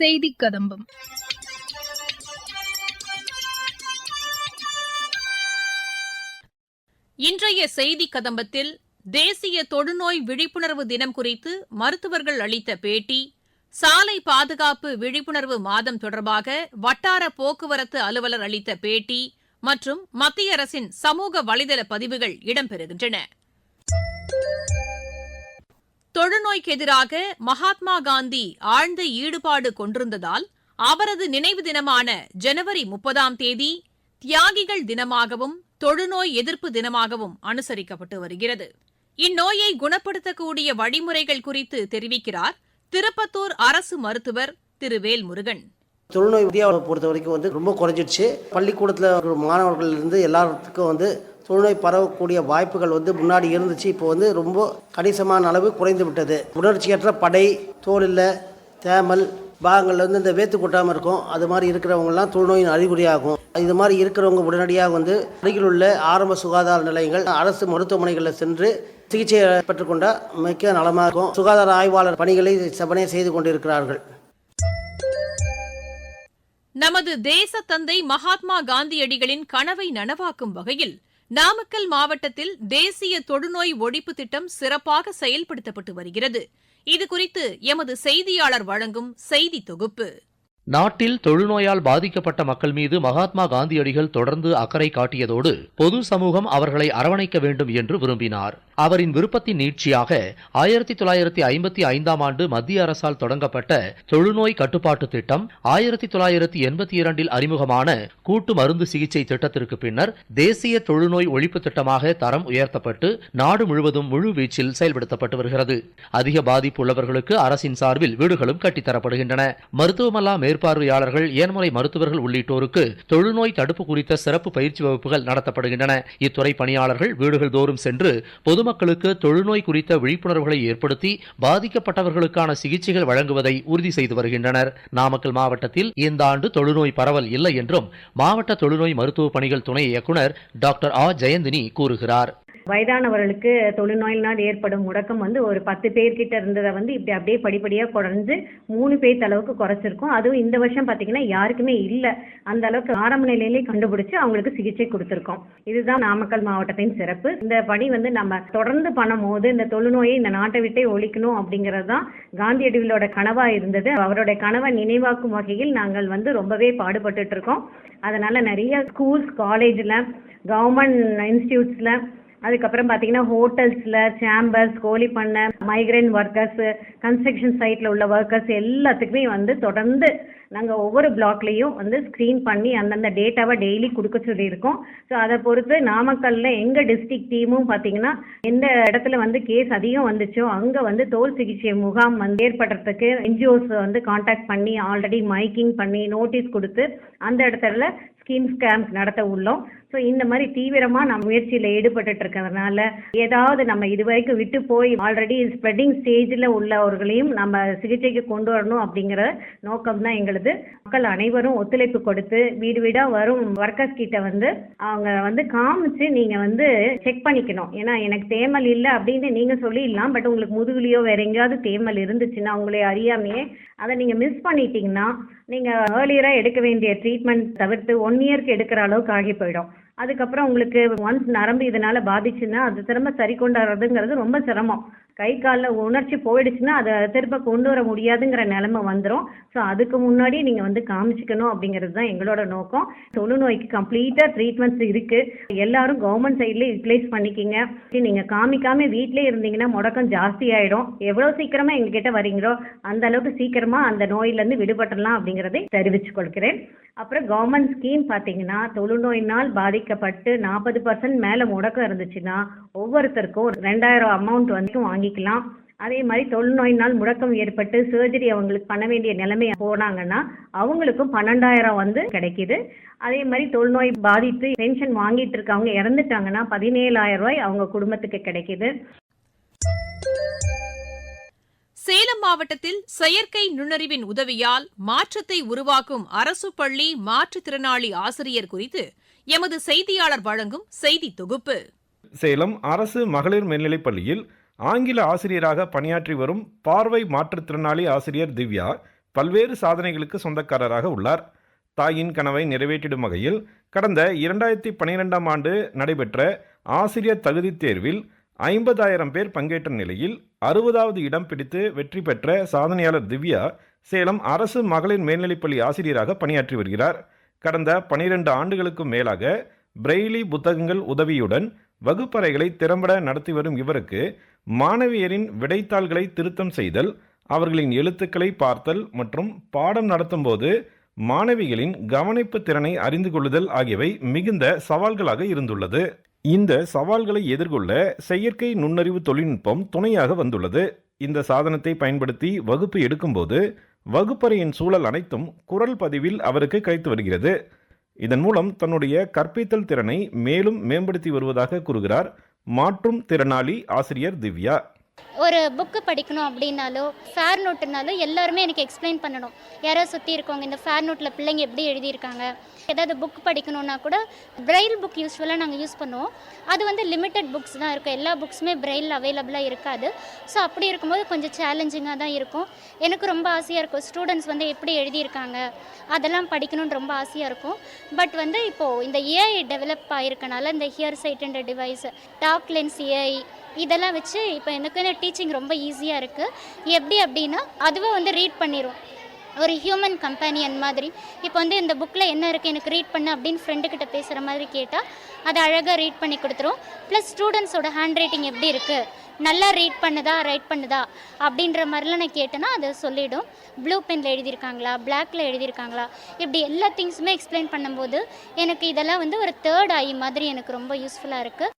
செய்தி கதம்பம். இன்றைய செய்தி கதம்பத்தில் தேசிய தொழுநோய் விழிப்புணர்வு தினம் குறித்து மருத்துவர்கள் அளித்த பேட்டி சாலை பாதுகாப்பு விழிப்புணர்வு மாதம் தொடர்பாக வட்டார போக்குவரத்து அலுவலர் அளித்த பேட்டி மற்றும் மத்திய அரசின் சமூக வலைதள பதிவுகள் இடம்பெறுகின்றன. தொழுநோய்க்கு எதிராக மகாத்மா காந்தி ஆழ்ந்த ஈடுபாடு கொண்டிருந்ததால் அவரது நினைவு தினமான ஜனவரி முப்பதாம் தேதி தியாகிகள் தினமாகவும் தொழுநோய் எதிர்ப்பு தினமாகவும் அனுசரிக்கப்பட்டு வருகிறது. இந்நோயை குணப்படுத்தக்கூடிய வழிமுறைகள் குறித்து தெரிவிக்கிறார் திருப்பத்தூர் அரசு மருத்துவர் திரு வேல்முருகன் தொழுநோய் இந்தியாவை பொறுத்த வரைக்கும் வந்து ரொம்ப குறைஞ்சிடுச்சு. பள்ளிக்கூடத்தில் மாணவர்கள் இருந்து எல்லாத்துக்கும் வந்து தொழுநோய் பரவக்கூடிய வாய்ப்புகள் வந்து முன்னாடி இருந்துச்சு இப்போ வந்து ரொம்ப கணிசமான அளவு குறைந்து விட்டது. உணர்ச்சியற்ற படை தோலில் தேமல் பாகங்கள் வந்து இந்த வேத்து கொட்டாமல் இருக்கும். அது மாதிரி இருக்கிறவங்கலாம் தொழுநோயின் அறிகுறியாகும். இது மாதிரி இருக்கிறவங்க உடனடியாக வந்து அருகில் உள்ள ஆரம்ப சுகாதார நிலையங்கள் அரசு மருத்துவமனைகளில் சென்று சிகிச்சை பெற்றுக்கொண்டால் மிக்க நலமாக இருக்கும். சுகாதார ஆய்வாளர் பணிகளை செவனே செய்து கொண்டிருக்கிறார்கள். நமது தேச தந்தை மகாத்மா காந்தியடிகளின் கனவை நனவாக்கும் வகையில் நாமக்கல் மாவட்டத்தில் தேசிய தொழுநோய் ஒழிப்பு திட்டம் சிறப்பாக செயல்படுத்தப்பட்டு வருகிறது. இதுகுறித்து எமது செய்தியாளர் வழங்கும் செய்தி தொகுப்பு. நாட்டில் தொழுநோயால் பாதிக்கப்பட்ட மக்கள் மீது மகாத்மா காந்தியடிகள் தொடர்ந்து அக்கறை காட்டியதோடு பொது சமூகம் அவர்களை அரவணைக்க வேண்டும் என்று விரும்பினார். அவரின் விருப்பத்தின் நீட்சியாக ஆயிரத்தி தொள்ளாயிரத்தி ஐம்பத்தி ஐந்தாம் ஆண்டு மத்திய அரசால் தொடங்கப்பட்ட தொழுநோய் கட்டுப்பாட்டு திட்டம் ஆயிரத்தி தொள்ளாயிரத்தி எண்பத்தி இரண்டில் அறிமுகமான கூட்டு மருந்து சிகிச்சை திட்டத்திற்கு பின்னர் தேசிய தொழுநோய் ஒழிப்பு திட்டமாக தரம் உயர்த்தப்பட்டு நாடு முழுவதும் முழு வீச்சில் செயல்படுத்தப்பட்டு வருகிறது. அதிக பாதிப்பு உள்ளவர்களுக்கு அரசின் சார்பில் வீடுகளும் கட்டித்தரப்படுகின்றன. மருத்துவமல்லா மேற்பார்வையாளர்கள் ஏன்முறை மருத்துவர்கள் உள்ளிட்டோருக்கு தொழுநோய் தடுப்பு குறித்த சிறப்பு பயிற்சி வகுப்புகள் நடத்தப்படுகின்றன. இத்துறை பணியாளர்கள் வீடுகள் தோறும் சென்று பொதுமக்களுக்கு தொழுநோய் குறித்த விழிப்புணர்வுகளை ஏற்படுத்தி பாதிக்கப்பட்டவர்களுக்கான சிகிச்சைகள் வழங்குவதை உறுதி செய்து வருகின்றனர். நாமக்கல் மாவட்டத்தில் இந்த ஆண்டு தொழுநோய் பரவல் இல்லை என்றும் மாவட்ட தொழுநோய் மருத்துவ பணிகள் துணை இயக்குனர் டாக்டர் ஆ ஜெயந்தினி கூறுகிறார். வயதானவர்களுக்கு தொழுநோயினால் ஏற்படும் முடக்கம் வந்து ஒரு பத்து பேர்கிட்ட இருந்ததை வந்து இப்படி அப்படியே படிப்படியாக குறைஞ்சு மூணு பேர் அளவுக்கு குறைச்சிருக்கோம். அதுவும் இந்த வருஷம் பார்த்தீங்கன்னா யாருக்குமே இல்லை. அந்த அளவுக்கு ஆரம்ப நிலையிலே கண்டுபிடிச்சு அவங்களுக்கு சிகிச்சை கொடுத்துருக்கோம். இதுதான் நாமக்கல் மாவட்டத்தின் சிறப்பு. இந்த பணி வந்து நம்ம தொடர்ந்து பண்ணும்போது இந்த தொழுநோயை இந்த நாட்டை விட்டே ஒழிக்கணும் அப்படிங்கிறது தான் காந்தியடிகளோட கனவாக இருந்தது. அவருடைய கனவை நினைவாக்கும் வகையில் நாங்கள் வந்து ரொம்பவே பாடுபட்டு இருக்கோம். அதனால நிறைய ஸ்கூல்ஸ் காலேஜில் கவர்மெண்ட் இன்ஸ்டியூட்ஸில் அதுக்கப்புறம் பார்த்தீங்கன்னா ஹோட்டல்ஸில் சேம்பர்ஸ் கோழி பண்ணை மைக்ரேன் ஒர்க்கர்ஸ் கன்ஸ்ட்ரக்ஷன் சைட்டில் உள்ள ஒர்க்கர்ஸ் எல்லாத்துக்குமே வந்து தொடர்ந்து நாங்கள் ஒவ்வொரு பிளாக்லேயும் வந்து ஸ்க்ரீன் பண்ணி அந்தந்த டேட்டாவை டெய்லி கொடுக்க சொல்லியிருக்கோம். ஸோ அதை பொறுத்து நாமக்கல்ல எங்கள் டிஸ்ட்ரிக்ட் டீமும் பார்த்தீங்கன்னா எந்த இடத்துல வந்து கேஸ் அதிகம் வந்துச்சோ அங்கே வந்து தோல் சிகிச்சை முகாம் வந்து ஏற்படுறதுக்கு என்ஜிஓஸ் வந்து காண்டாக்ட் பண்ணி ஆல்ரெடி மைக்கிங் பண்ணி நோட்டீஸ் கொடுத்து அந்த இடத்துல ஸ்கீம்ஸ் கேம்ப் நடத்த உள்ளோம். ஸோ இந்த மாதிரி தீவிரமாக நான் முயற்சியில் ஈடுபட்டு இருக்கிறதுனால ஏதாவது நம்ம இது வரைக்கும் விட்டு போய் ஆல்ரெடி ஸ்ப்ரெட்டிங் ஸ்டேஜில் உள்ளவர்களையும் நம்ம சிகிச்சைக்கு கொண்டு வரணும் அப்படிங்கிற நோக்கம் தான் எங்களுது. மக்கள் அனைவரும் ஒத்துழைப்பு கொடுத்து வீடு வீடாக வரும் ஒர்க்கர்ஸ் கிட்ட வந்து அவங்க வந்து காமிச்சு நீங்கள் வந்து செக் பண்ணிக்கணும். ஏன்னா எனக்கு தேமல் இல்லை அப்படின்னு நீங்கள் சொல்லிடலாம். பட் உங்களுக்கு முதுகுலையோ வேற எங்கேயாவது தேமல் இருந்துச்சுன்னா உங்களை அறியாமையே அதை நீங்கள் மிஸ் பண்ணிட்டீங்கன்னா நீங்கள் ஏர்லியராக எடுக்க வேண்டிய ட்ரீட்மெண்ட் தவிர்த்து ஒன் இயர்க்கு எடுக்கிற அளவுக்கு ஆகி போயிடும். அதுக்கப்புறம் உங்களுக்கு ஒன்ஸ் நரம்பு இதனால பாதிச்சுன்னா அது திரும்ப சரி கொண்டு வர்றதுங்கிறது ரொம்ப சிரமம். கை காலில் உணர்ச்சி போயிடுச்சுன்னா அதை திரும்ப கொண்டு வர முடியாதுங்கிற நிலைமை வந்துடும் ஸோ அதுக்கு முன்னாடி நீங்கள் வந்து காமிச்சிக்கணும் அப்படிங்கிறது தான் எங்களோட நோக்கம். தொழுநோய்க்கு கம்ப்ளீட்டாக ட்ரீட்மெண்ட்ஸ் இருக்குது எல்லாரும் கவர்மெண்ட் சைட்லேயே யூட்டிலைஸ் பண்ணிக்கிங்க. நீங்கள் காமிக்காமல் வீட்டிலே இருந்தீங்கன்னா முடக்கம் ஜாஸ்தி ஆகிடும் எவ்வளோ சீக்கிரமாக எங்ககிட்ட வரீங்களோ அந்த அளவுக்கு சீக்கிரமாக அந்த நோயிலேருந்து விடுபட்டுடலாம் அப்படிங்கிறதை தெரிவித்துக் கொள்கிறேன். அப்புறம் கவர்மெண்ட் ஸ்கீம் பார்த்தீங்கன்னா தொழுநோயினால் பாதிக்கப்பட்டு நாற்பது பர்சன்ட் மேலே முடக்கம் இருந்துச்சுன்னா ஒவ்வொருத்தருக்கும் ரெண்டாயிரம் அமௌண்ட் வந்து வாங்கிக்கலாம் அதே மாதிரி தொழுநோயினால் முடக்கம் ஏற்பட்டு சர்ஜரி அவங்களுக்கு பண்ண வேண்டிய நிலைமை போனாங்கன்னா அவங்களுக்கும் பன்னெண்டாயிரம் வந்து கிடைக்குது. அதே மாதிரி தொழுநோய் பாதித்து பென்ஷன் வாங்கிட்டு இருக்கவங்க இறந்துட்டாங்கன்னா பதினேழாயிரம் ரூபாய் அவங்க குடும்பத்துக்கு கிடைக்குது. சேலம் மாவட்டத்தில் செயற்கை நுண்ணறிவின் உதவியால் மாற்றத்தை உருவாக்கும் அரசு பள்ளி மாற்றுத்திறனாளி ஆசிரியர் குறித்து எமது செய்தியாளர் வழங்கும் செய்தி தொகுப்பு. சேலம் அரசு மகளிர் மேல்நிலைப் பள்ளியில் ஆங்கில ஆசிரியராக பணியாற்றி வரும் பார்வை மாற்றுத்திறனாளி ஆசிரியர் திவ்யா பல்வேறு சாதனைகளுக்கு சொந்தக்காரராக உள்ளார். தாயின் கனவை நிறைவேற்றிடும் வகையில் கடந்த இரண்டாயிரத்தி பனிரெண்டாம் ஆண்டு நடைபெற்ற ஆசிரியர் தகுதித் தேர்வில் ஐம்பதாயிரம் பேர் பங்கேற்ற நிலையில் அறுபதாவது இடம் பிடித்து வெற்றி பெற்ற சாதனையாளர் திவ்யா சேலம் அரசு மகளிர் மேல்நிலைப்பள்ளி ஆசிரியராக பணியாற்றி வருகிறார். கடந்த பனிரெண்டு ஆண்டுகளுக்கும் மேலாக பிரெய்லி புத்தகங்கள் உதவியுடன் வகுப்பறைகளை திறம்பட நடத்தி வரும் இவருக்கு மாணவியரின் விடைத்தாள்களை திருத்தம் செய்தல் அவர்களின் எழுத்துக்களை பார்த்தல் மற்றும் பாடம் நடத்தும்போது மாணவிகளின் கவனிப்பு திறனை அறிந்து கொள்ளுதல் ஆகியவை மிகுந்த சவால்களாக இருந்துள்ளது. இந்த சவால்களை எதிர்கொள்ள செயற்கை நுண்ணறிவு தொழில்நுட்பம் துணையாக வந்துள்ளது. இந்த சாதனத்தை பயன்படுத்தி வகுப்பு எடுக்கும்போது வகுப்பறையின் சூழல் அனைத்தும் குரல் பதிவில் அவருக்கு கிடைத்து வருகிறது. இதன் மூலம் தன்னுடைய கற்பித்தல் திறனை மேலும் மேம்படுத்தி வருவதாக கூறுகிறார் மாற்றும் திறனாளி ஆசிரியர் திவ்யா. ஒரு புக்கு படிக்கணும் அப்படின்னாலோ ஃபேர் நோட்டுனாலோ எல்லாருமே எனக்கு எக்ஸ்பிளைன் பண்ணணும். யாரோ சுற்றி இருக்கவங்க இந்த ஃபேர் நோட்டில் பிள்ளைங்க எப்படி எழுதியிருக்காங்க? ஏதாவது புக் படிக்கணும்னா கூட பிரெயில் புக் யூஸ்வலாக நாங்கள் யூஸ் பண்ணுவோம். அது வந்து லிமிட்டட் புக்ஸ் தான் இருக்கும். எல்லா புக்ஸுமே பிரெயில் அவைலபிளாக இருக்காது. ஸோ அப்படி இருக்கும்போது கொஞ்சம் சேலஞ்சிங்காக தான் இருக்கும். எனக்கு ரொம்ப ஆசையாக இருக்கும். ஸ்டூடெண்ட்ஸ் வந்து எப்படி எழுதியிருக்காங்க அதெல்லாம் படிக்கணும்னு ரொம்ப ஆசையாக இருக்கும். பட் வந்து இப்போது இந்த ஏஐ டெவலப் ஆகிருக்கனால இந்த here side and device talk lens AI இதெல்லாம் வச்சு இப்போ எனக்கு டீச்சிங் ரொம்ப ஈஸியாக இருக்குது எப்படி அப்படின்னா அதுவே வந்து ரீட் பண்ணிடும் ஒரு ஹியூமன் கம்பேனியன் மாதிரி. இப்போ வந்து இந்த புக்கில் என்ன இருக்குது எனக்கு ரீட் பண்ணு அப்படின்னு ஃப்ரெண்டுக்கிட்ட பேசுகிற மாதிரி கேட்டால் அதை அழகாக ரீட் பண்ணி கொடுத்துரும். ப்ளஸ் ஸ்டூடெண்ட்ஸோட ஹேண்ட் ரைட்டிங் எப்படி இருக்குது நல்லா ரீட் பண்ணுதா ரைட் பண்ணுதா? அப்படின்ற மாதிரிலாம் நான் கேட்டேன்னா அதை சொல்லிவிடும் ப்ளூ பெனில் எழுதியிருக்காங்களா? பிளாக்ல எழுதியிருக்காங்களா? இப்படி எல்லா திங்ஸுமே எக்ஸ்பிளைன் பண்ணும்போது எனக்கு இதெல்லாம் வந்து ஒரு தேர்ட் ஐ மாதிரி எனக்கு ரொம்ப யூஸ்ஃபுல்லாக இருக்குது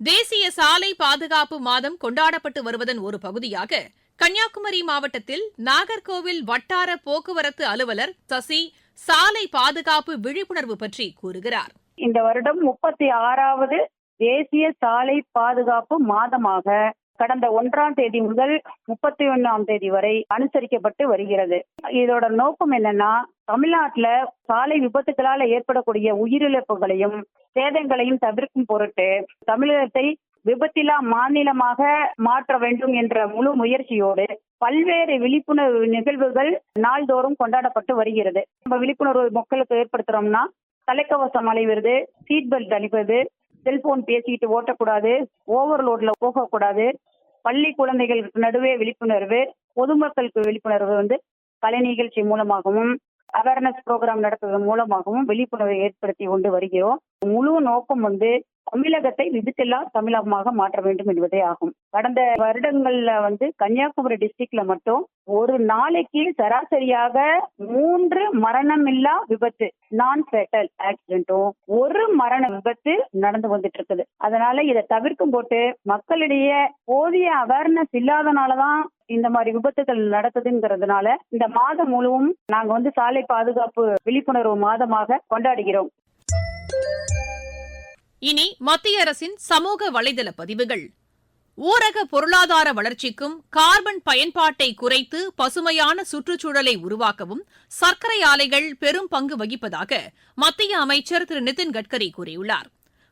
தேசிய சாலை பாதுகாப்பு மாதம் கொண்டாடப்பட்டு வருவதன் ஒரு பகுதியாக கன்னியாகுமரி மாவட்டத்தில் நாகர்கோவில் வட்டார போக்குவரத்து அலுவலர் சசி சாலை பாதுகாப்பு விழிப்புணர்வு பற்றி கூறுகிறார். இந்த வருடம் முப்பத்தி ஆறாவது தேசிய சாலை பாதுகாப்பு மாதமாக கடந்த ஒன்றாம் தேதி முதல் முப்பத்தி ஒன்னாம் தேதி வரை அனுசரிக்கப்பட்டு வருகிறது. இதோட நோக்கம் என்னன்னா தமிழ்நாட்டுல சாலை விபத்துகளால ஏற்படக்கூடிய உயிரிழப்புகளையும் சேதங்களையும் தவிர்க்கும் பொருட்டு தமிழகத்தை விபத்திலா மாநிலமாக மாற்ற வேண்டும் என்ற முழு முயற்சியோடு பல்வேறு விழிப்புணர்வு நிகழ்வுகள் நாள்தோறும் கொண்டாடப்பட்டு வருகிறது. நம்ம விழிப்புணர்வு மக்களுக்கு ஏற்படுத்துறோம்னா தலைக்கவசம் அணிவது சீட் பெல்ட் அணிவது செல்போன் பேசிட்டு ஓட்டக்கூடாது ஓவர்லோட்ல போகக்கூடாது பள்ளி குழந்தைகளுக்கு நடுவே விழிப்புணர்வு பொதுமக்களுக்கு விழிப்புணர்வு வந்து கலை நிகழ்ச்சி மூலமாகவும் அவேர்னஸ் ப்ரோக்ராம் நடத்துவதன் மூலமாகவும் விழிப்புணர்வை ஏற்படுத்தி கொண்டு வருகிறோம். முழு நோக்கம் வந்து தமிழகத்தை விதித்தெல்லா தமிழகமாக மாற்ற வேண்டும் என்பதே ஆகும். கடந்த வருடங்கள்ல வந்து கன்னியாகுமரி டிஸ்ட்ரிக்ட்ல மட்டும் ஒரு நாளைக்கு சராசரியாக மூன்று மரணமில்லா விபத்து நான் ஃபேட்டல் ஆக்சிடென்ட்டும் ஒரு மரண விபத்து நடந்து வந்துட்டு இருக்குது அதனால இதை தவிர்க்கும் போட்டு மக்களிடையே போதிய அவேர்னஸ் இல்லாதனாலதான் இந்த மாதிரி விபத்துகள் நடக்குதுங்கிறதுனால இந்த மாதம் முழுவதும் நாங்க வந்து சாலை பாதுகாப்பு விழிப்புணர்வு மாதமாக கொண்டாடுகிறோம். இனி மத்திய அரசின் சமூக வலைதள பதிவுகள். ஊரக பொருளாதார வளர்ச்சிக்கும் கார்பன் பயன்பாட்டை குறைத்து பசுமையான சுற்றுச்சூழலை உருவாக்கவும் சர்க்கரை ஆலைகள் பெரும் பங்கு வகிப்பதாக மத்திய அமைச்சர் திரு நிதின் கட்கரி கூறியுள்ளார்.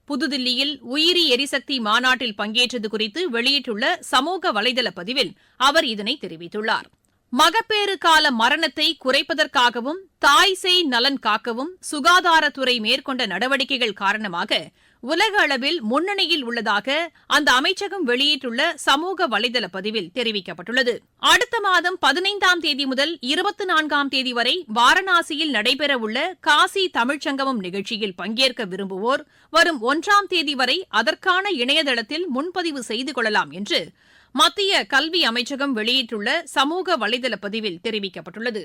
புதுதில்லியில் உயிரி எரிசக்தி மாநாட்டில் பங்கேற்றது குறித்து வெளியிட்டுள்ள சமூக வலைதள பதிவில் அவர் இதனை தெரிவித்துள்ளார். மகப்பேறு கால மரணத்தை குறைப்பதற்காகவும் தாய் செய் நலன் காக்கவும் சுகாதாரத்துறை மேற்கொண்ட நடவடிக்கைகள் காரணமாக உலக அளவில் முன்னணியில் உள்ளதாக அந்த அமைச்சகம் வெளியிட்டுள்ள சமூக வலைதள பதிவில் தெரிவிக்கப்பட்டுள்ளது. அடுத்த மாதம் பதினைந்தாம் தேதி முதல் இருபத்தி நான்காம் தேதி வரை வாரணாசியில் நடைபெறவுள்ள காசி தமிழ்ச்சங்கமம் நிகழ்ச்சியில் பங்கேற்க விரும்புவோர் வரும் ஒன்றாம் தேதி வரை அதற்கான இணையதளத்தில் முன்பதிவு செய்து கொள்ளலாம் என்று மத்திய கல்வி அமைச்சகம் வெளியிட்டுள்ள சமூக வலைதள பதிவில் தெரிவிக்கப்பட்டுள்ளது.